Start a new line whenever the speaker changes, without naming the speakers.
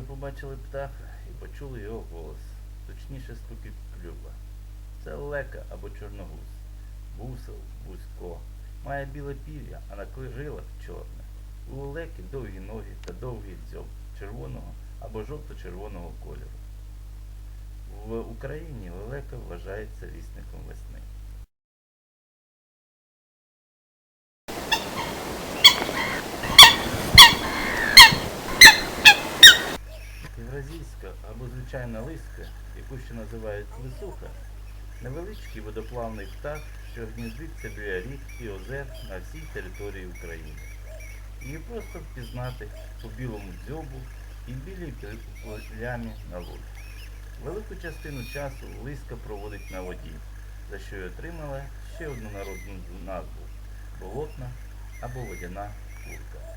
побачили птаха і почули його голос, точніше стукіт клюва. Це лека або чорногуз. Бусел, бузько. Має біле пір'я, а на жилах чорне. У леки довгі ноги та довгий дзьоб червоного або жовто-червоного кольору. В Україні лелека вважається вісником весни. Євразійська або звичайна лиска, яку ще називають лисуха, невеличкий водоплавний птах, що гніздиться біля рік і озер на всій території України. Її просто впізнати по білому дзьобу і білій плямі на лобі. Велику частину часу лиска проводить на воді, за що й отримала ще одну народну назву болотна або водяна курка.